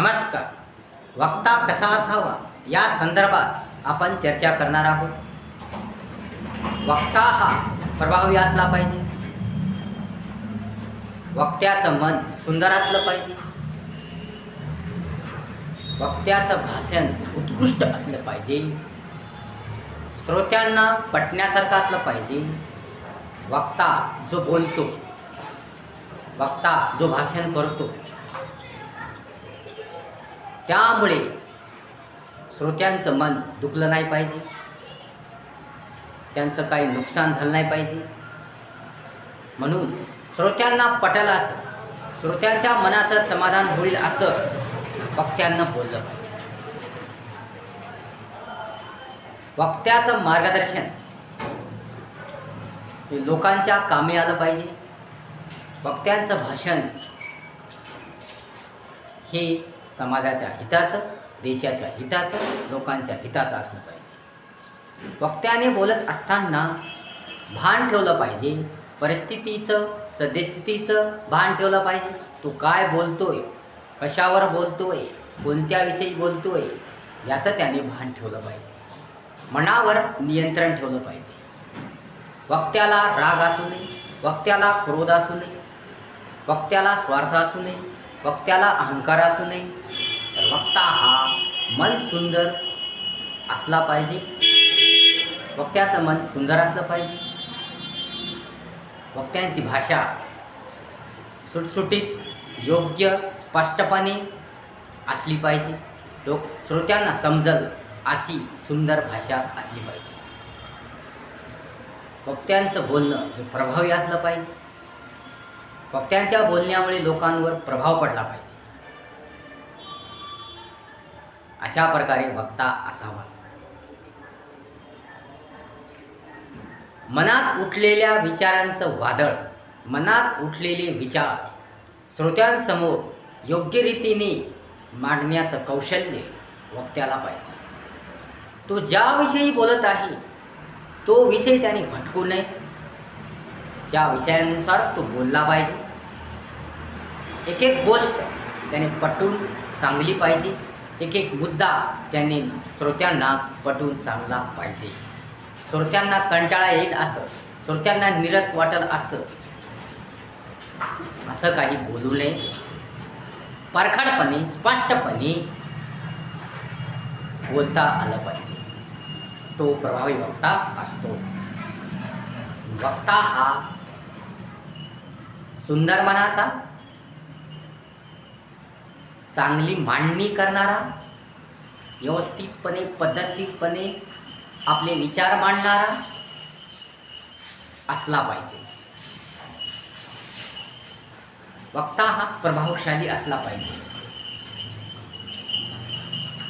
नमस्कार. वक्ता कसा असावा? या संदर्भात आपण चर्चा करणार आहोत. वक्ता हा प्रभावी असला पाहिजे. वक्त्याचं मन सुंदर असलं पाहिजे. वक्त्याचं भाषण उत्कृष्ट असलं पाहिजे. श्रोत्यांना पटण्यासारखं असलं पाहिजे. वक्ता जो बोलतो वक्ता जो भाषण करतो त्यामुळे श्रोत्यांचं मन दुखलं नाही पाहिजे. त्यांचं काही नुकसान झालं नाही पाहिजे. म्हणून श्रोत्यांना पटलं असं श्रोत्यांच्या मनाचं समाधान होईल असं वक्त्यांना बोललं पाहिजे. वक्त्याचं मार्गदर्शन हे लोकांच्या कामी आलं पाहिजे. वक्त्यांचं भाषण हे समाजाच्या हिताचं देशाच्या हिताचं लोकांच्या हिताचं असलं पाहिजे. वक्त्याने बोलत असताना भान ठेवलं पाहिजे. परिस्थितीचं सद्यस्थितीचं भान ठेवलं पाहिजे. तो काय बोलतोय? कशावर बोलतोय? कोणत्याविषयी बोलतोय? याचं त्याने भान ठेवलं पाहिजे. मनावर नियंत्रण ठेवलं पाहिजे. वक्त्याला राग असू नये. वक्त्याला क्रोध असू नये. वक्त्याला स्वार्थ असू नये. वक्त्याला अहंकार असू नये. तर वक्ता हा मन सुंदर असला पाहिजे. वक्त्याचं मन सुंदर असलं पाहिजे. वक्त्यांची भाषा सुटसुटीत योग्य स्पष्टपणे असली पाहिजे. लोक श्रोत्यांना समजल अशी सुंदर भाषा असली पाहिजे. वक्त्यांचं बोलणं हे प्रभावी असलं पाहिजे. वक्त्यांच्या बोलण्यामुळे लोकांवर प्रभाव पडला पाहिजे. अशा प्रकारे वक्ता असावा. मनात उठलेल्या विचारांचं वादळ मनात उठलेले विचार श्रोत्यांसमोर योग्य रीतीने मांडण्याचं कौशल्य वक्त्याला पाहिजे. तो ज्याविषयी बोलत आहे तो विषय त्याने भटकू नये. त्या विषयानुसारच तो बोलला पाहिजे. एक एक गोष्ट त्याने पटून सांगली पाहिजे. एक एक मुद्दा त्यांनी श्रोत्यांना पटवून सांगला पाहिजे. श्रोत्यांना कंटाळा येईल असं श्रोत्यांना निरस वाटेल असं. असं काही बोलू नये. परखाडपणे स्पष्टपणे बोलता आलं पाहिजे. तो प्रभावी वक्ता असतो. वक्ता हा सुंदर मनाचा चांगली मांडणी करणारा व्यवस्थितपणे पद्धतशीरपणे आपले विचार मांडणारा असला पाहिजे. वक्ता हा प्रभावशाली असला पाहिजे.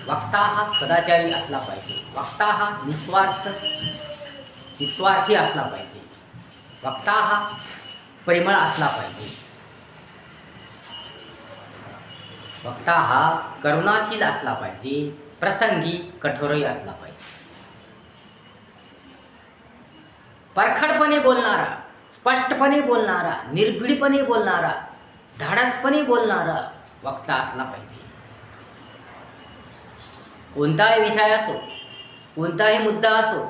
वक्ता हा सदाचारी असला पाहिजे. वक्ता हा निस्वार्थ निस्वार्थी असला पाहिजे. वक्ता हा परिमळ असला पाहिजे. वक्ता हा करुणाशील असला पाहिजे प्रसंगी कठोरही असला पाहिजे. परखडपणे बोलणारा स्पष्टपणे बोलणारा निर्भीडपणे बोलणारा धाडसपणे बोलणारा वक्ता असला पाहिजे. कोणताही विषय असो कोणताही मुद्दा असो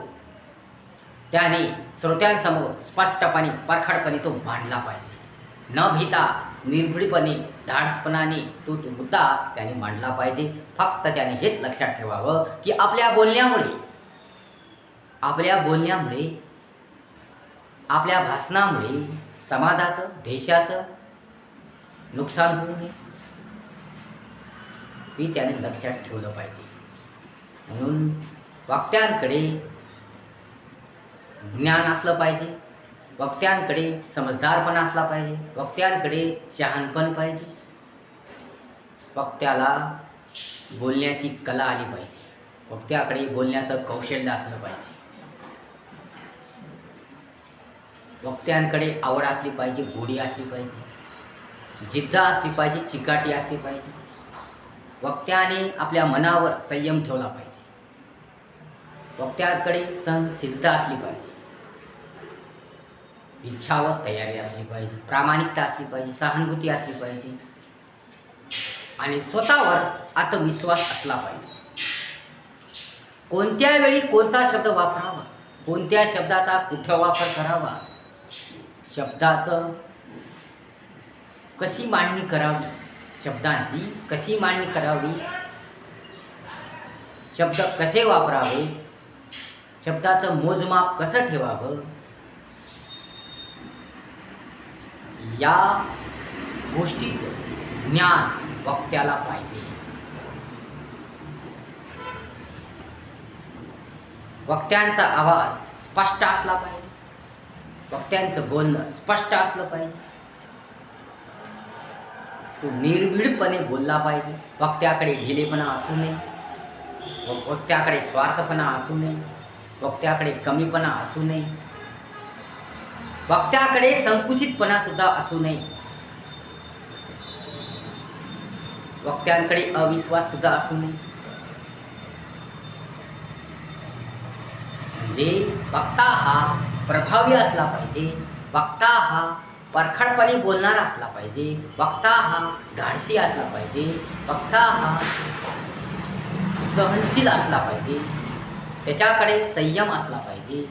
त्याने श्रोत्यांसमोर स्पष्टपणे परखडपणे तो मांडला पाहिजे. न भीता निर्भीडपणे धाडसपणाने तो तो मुद्दा त्याने मांडला पाहिजे. फक्त त्याने हेच लक्षात ठेवावं की आपल्या बोलण्यामुळे आपल्या बोलण्यामुळे आपल्या भाषणामुळे समाजाचं देशाचं नुकसान होऊ नये. हे त्याने लक्षात ठेवलं पाहिजे. म्हणून वक्त्यांकडे ज्ञान असलं पाहिजे. वक्त्यांकडे समजदारपणा असला पाहिजे. वक्त्यांकडे शहाणपण पाहिजे. वक्त्याला बोलण्याची कला आली पाहिजे. वक्त्याकडे बोलण्याचं कौशल्य असलं पाहिजे. वक्त्यांकडे आवड असली पाहिजे गोडी असली पाहिजे. जिद्द असली पाहिजे चिकाटी असली पाहिजे. वक्त्याने आपल्या मनावर संयम ठेवला पाहिजे. वक्त्याकडे सहनशीलता असली पाहिजे. इच्छा व तयारी असली पाहिजे प्रामाणिकता असली पाहिजे सहानुभूती असली पाहिजे. आणि स्वतःवर आत्मविश्वास असला पाहिजे. कोणत्या वेळी कोणता शब्द वापरावा? कोणत्या शब्दाचा कुठं वापर करावा? शब्दाचं कशी मांडणी करावी? शब्दांची कशी मांडणी करावी? शब्द कसे वापरावे? शब्दाचं मोजमाप कसं ठेवावं? या गोष्टीचं ज्ञान वक्त्याला पाहिजे. वक्त्यांचा आवाज स्पष्ट असला पाहिजे. वक्त्यांचं बोलणं स्पष्ट असलं पाहिजे. तो निर्भीडपणे बोलला पाहिजे. वक्त्याकडे ढिलेपणा असू नये. व- वक्त्याकडे स्वार्थपणा असू नये. वक्त्याकडे कमीपणा असू नये. वक्त्याकडे संकुचितपणा सुद्धा असू नये. वक्त्यांकडे अविश्वास सुद्धा असू नये. म्हणजे वक्ता हा प्रभावी असला पाहिजे वक्ता हा परखडपणे बोलणारा असला पाहिजे वक्ता हा धाडसी असला पाहिजे वक्ता हा सहनशील असला पाहिजे त्याच्याकडे संयम असला पाहिजे.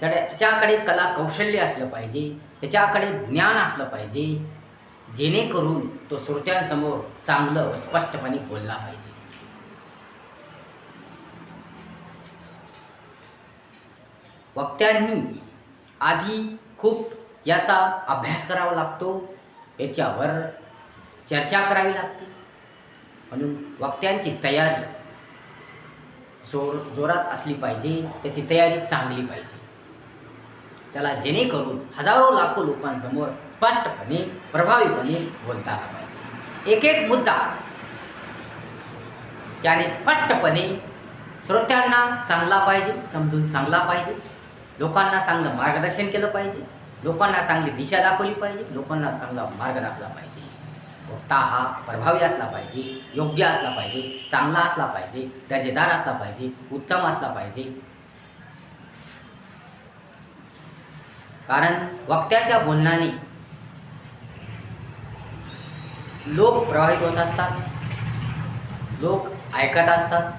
त्या त्याच्याकडे कला कौशल्य असलं पाहिजे त्याच्याकडे ज्ञान असलं पाहिजे जेणेकरून तो श्रोत्यांसमोर चांगलं व स्पष्टपणे बोलला पाहिजे. वक्त्यांनी आधी खूप याचा अभ्यास करावा लागतो याच्यावर चर्चा करावी लागते. म्हणून वक्त्यांची तयारी जोर जोरात असली पाहिजे त्याची तयारी चांगली पाहिजे. त्याला जेणेकरून हजारो लाखो लोकांसमोर स्पष्टपणे प्रभावीपणे बोलता आला पाहिजे एक एक मुद्दा. त्याने स्पष्टपणे श्रोत्यांना सांगला पाहिजे समजून सांगला पाहिजे. लोकांना चांगलं मार्गदर्शन केलं पाहिजे. लोकांना चांगली दिशा दाखवली पाहिजे. लोकांना चांगला मार्ग दाखला पाहिजे. वक्ता हा प्रभावी असला पाहिजे योग्य असला पाहिजे चांगला असला पाहिजे दर्जेदार असला पाहिजे उत्तम असला पाहिजे. कारण वक्त्याच्या बोलण्याने लोक प्रभावित होत असतात. लोक ऐकत असतात.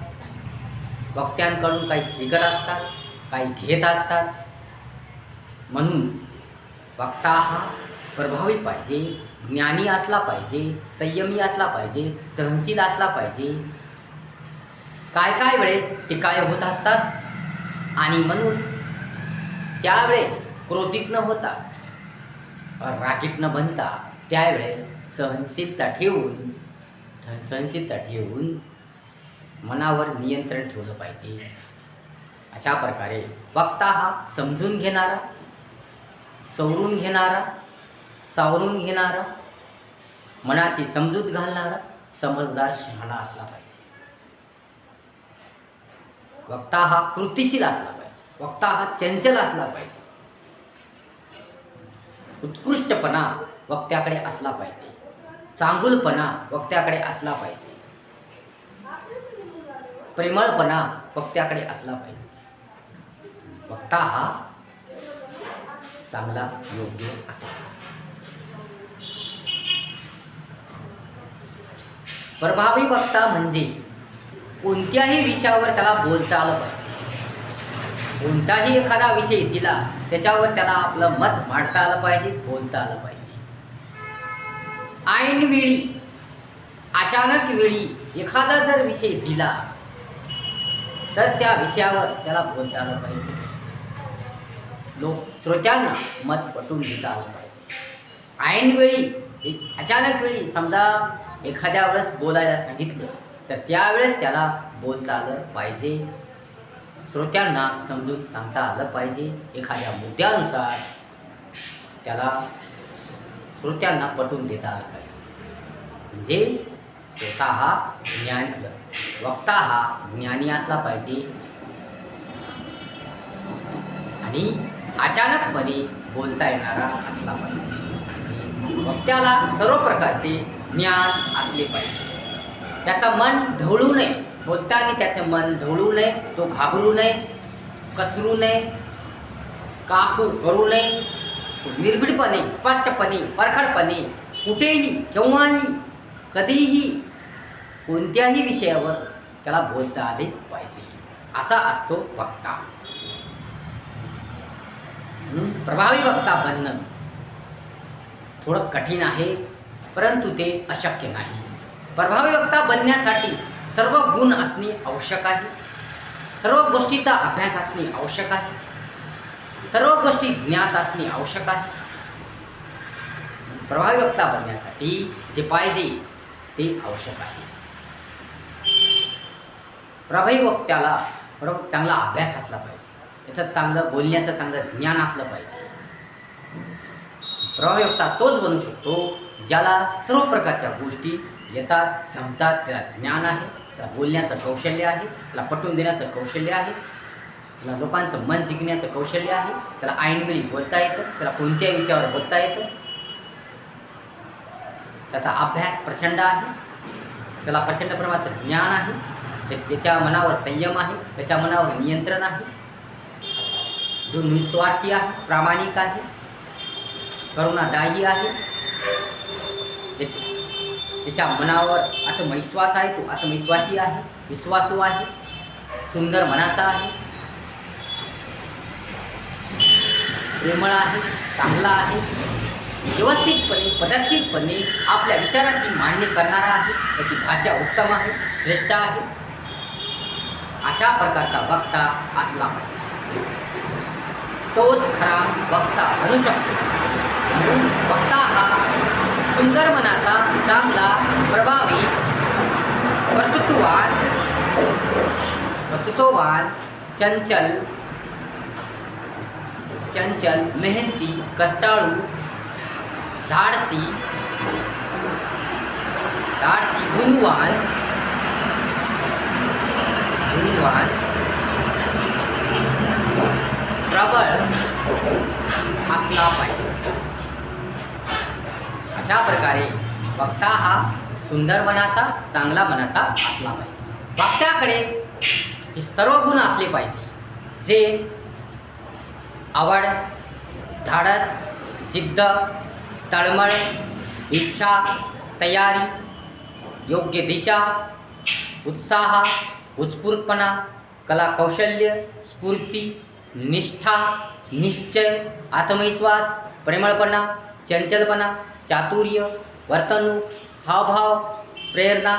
वक्त्यांकडून काही शिकत असतात काही घेत असतात. म्हणून वक्ता हा प्रभावी पाहिजे ज्ञानी असला पाहिजे संयमी असला पाहिजे सहनशील असला पाहिजे. काय काय वेळेस टिकाय होत असतात आणि म्हणून त्यावेळेस क्रोधित न होता रागीट न बनता त्यावेळेस सहनशीलता ठेवून सहनशीलता ठेवून मनावर नियंत्रण ठेवलं पाहिजे. अशा प्रकारे वक्ता हा समजून घेणारा सवरून घेणारा सावरून घेणारा मनाची समजूत घालणारा समजदार शहाणा असला पाहिजे. वक्ता हा कृतिशील असला पाहिजे. वक्ता हा चंचल असला पाहिजे. उत्कृष्टपणा वक्त्याकडे असला पाहिजे. चांगुलपणा वक्त्याकडे असला पाहिजे. प्रेमळपणा वक्त्याकडे असला पाहिजे. वक्ता हा चांगला योग्य असावा प्रभावी वक्ता म्हणजे कोणत्याही विषयावर त्याला बोलता आलं पाहिजे. कोणताही एखादा विषय दिला त्याच्यावर त्याला आपलं मत मांडता आलं पाहिजे बोलता आलं पाहिजे. ऐनवेळी अचानक वेळी एखादा जर विषय दिला तर त्या विषयावर त्याला बोलता आलं पाहिजे. लोक श्रोत्यांना मत पटवून घेता आलं पाहिजे. ऐनवेळी एक अचानक वेळी समजा एखाद्या वेळेस बोलायला सांगितलं तर त्यावेळेस त्याला बोलता आलं पाहिजे. श्रोत्यांना समजून सांगता आलं पाहिजे. एखाद्या मुद्द्यानुसार त्याला श्रोत्यांना पटवून देता आलं पाहिजे. म्हणजे स्वतः हा ज्ञान वक्ता हा ज्ञानी असला पाहिजे. आणि अचानकपणे बोलता येणारा असला पाहिजे. वक्त्याला सर्व प्रकारचे ज्ञान असले पाहिजे. त्याचं मन ढवळू नये. बोलताना त्याचं मन ढोळू नये तो घाबरू नये कचरू नये काकू करू नये निर्भीडपणे स्पष्टपणे परखडपणे कुठेही केव्हाही कधीही कोणत्याही विषयावर त्याला बोलता आले पाहिजे. असा असतो वक्ता. प्रभावी वक्ता बनणं थोडं कठीण आहे परंतु ते अशक्य नाही. प्रभावी वक्ता बनण्यासाठी सर्व गुण असणे आवश्यक आहे. सर्व गोष्टीचा अभ्यास असणे आवश्यक आहे. सर्व गोष्टी ज्ञात असणे आवश्यक आहे. प्रभावी वक्ता बनण्यासाठी जे पाहिजे ते आवश्यक आहे. प्रभावी वक्त्याला बरोबर चांगला अभ्यास असला पाहिजे. त्याचं चांगलं बोलण्याचं चांगलं ज्ञान असलं पाहिजे. प्रभावी वक्ता तोच बनू शकतो ज्याला सर्व प्रकारच्या गोष्टी येतात संपतात त्याला ज्ञान आहे त्याला बोलण्याचं कौशल्य आहे त्याला पटवून देण्याचं कौशल्य आहे त्याला लोकांचं मन जिंकण्याचं कौशल्य आहे त्याला ऐनवेळी बोलता येतं त्याला कोणत्याही विषयावर बोलता येतं. त्याचा अभ्यास प्रचंड आहे त्याला प्रचंड प्रमाणाचं ज्ञान आहे ते- त्याच्या मनावर संयम आहे त्याच्या मनावर नियंत्रण आहे. जो निस्वार्थी आहे प्रामाणिक आहे करुणादायी आहे त्याच्या- मनावर आत्मविश्वास आहे तो आत्मविश्वासी आहे विश्वासू आहे सुंदर मनाचा आहे. प्रेमळ आहे चांगला आहे. व्यवस्थितपणे पदस्थितपणे आपल्या विचारांची मांडणी करणारा आहे त्याची भाषा उत्तम आहे श्रेष्ठ आहे. अशा प्रकारचा वक्ता असला पाहिजे. तोच खरा वक्ता बनू शकतो. म्हणून वक्ता सुंदर मनाचा चांगला प्रभावी कर्तृत्ववान कर्तृत्ववान चंचल चंचल मेहनती कष्टाळू धाडसी धाडसी गुणवान गुणवान प्रबळ असला पाहिजे. अशा प्रकारे वक्ता हा सुंदर मनाचा चांगला मनाचा असला पाहिजे. वक्त्याकडे हे सर्व गुण असले पाहिजे जे आवड धाडस जिद्द तळमळ इच्छा तयारी योग्य दिशा उत्साह उत्स्फूर्तपणा कला कौशल्य स्फूर्ती निष्ठा निश्चय आत्मविश्वास प्रेमळपणा चंचलपणा चातुर्य वर्तणूक हावभाव प्रेरणा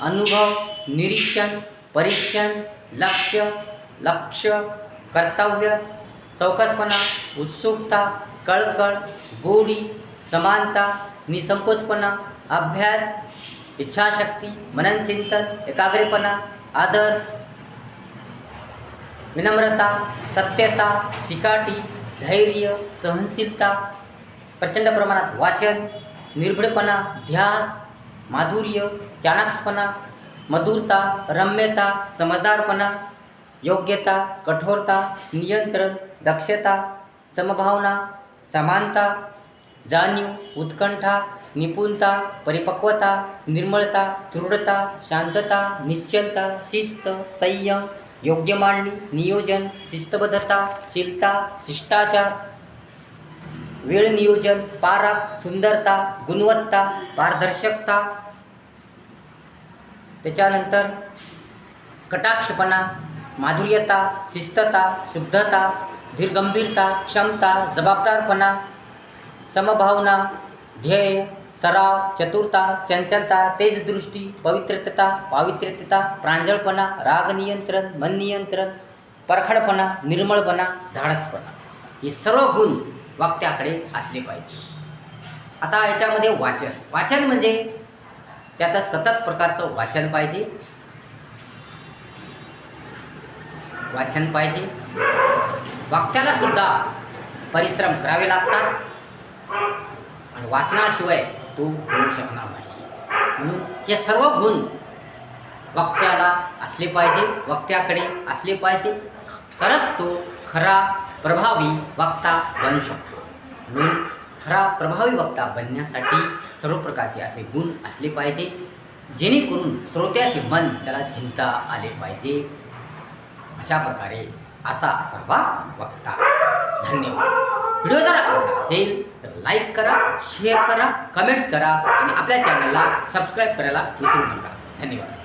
अनुभव निरीक्षण परीक्षण लक्ष लक्ष कर्तव्य चौकसपणा उत्सुकता कळकळ गोडी समानता निसंकोचपणा अभ्यास इच्छाशक्ती मननचिंतन एकाग्रपणा आदर विनम्रता सत्यता चिकाटी धैर्य सहनशीलता प्रचंड प्रमाणात वाचन निर्भीडपणा ध्यास माधुर्य चाणाक्षपणा मधुरता रम्यता समजदारपणा योग्यता कठोरता नियंत्रण दक्षता समभावना समानता जाणीव उत्कंठा निपुणता परिपक्वता निर्मळता दृढता शांतता निश्चलता शिस्त संयम योग्य मांडणी नियोजन शिस्तबद्धता शीलता शिष्टाचार वेळ नियोजन पारख सुंदरता गुणवत्ता पारदर्शकता. त्याच्यानंतर कटाक्षपणा माधुर्यता शिस्तता शुद्धता धीरगंभीरता क्षमता जबाबदारपणा समभावना ध्येय सराव चतुरता चंचलता तेजदृष्टी पवित्रता पावित्र्यता प्रांजळपणा राग नियंत्रण मन नियंत्रण परखडपणा निर्मळपणा धाडसपणा. हे सर्व गुण वक्त्याकडे असले पाहिजे. आता याच्यामध्ये वाचन. वाचन म्हणजे त्याचं सतत प्रकारचं वाचन पाहिजे. वाचन पाहिजे. वक्त्याला सुद्धा परिश्रम करावे लागतात. आणि वाचनाशिवाय तो होऊ शकणार नाही. म्हणून हे सर्व गुण वक्त्याला असले पाहिजे वक्त्याकडे असले पाहिजे. तरच तो खरा प्रभावी वक्ता बनू शकतो. म्हणून खरा प्रभावी वक्ता बनण्यासाठी सर्व प्रकारचे असे गुण असले पाहिजे जेणेकरून श्रोत्याचे मन त्याला चिंता आले पाहिजे. अशा प्रकारे असा असावा वक्ता. धन्यवाद. व्हिडिओ जर आवडला असेल तर लाईक करा शेअर करा कमेंट्स करा आणि आपल्या चॅनलला सबस्क्राईब करायला विसरू नका. धन्यवाद.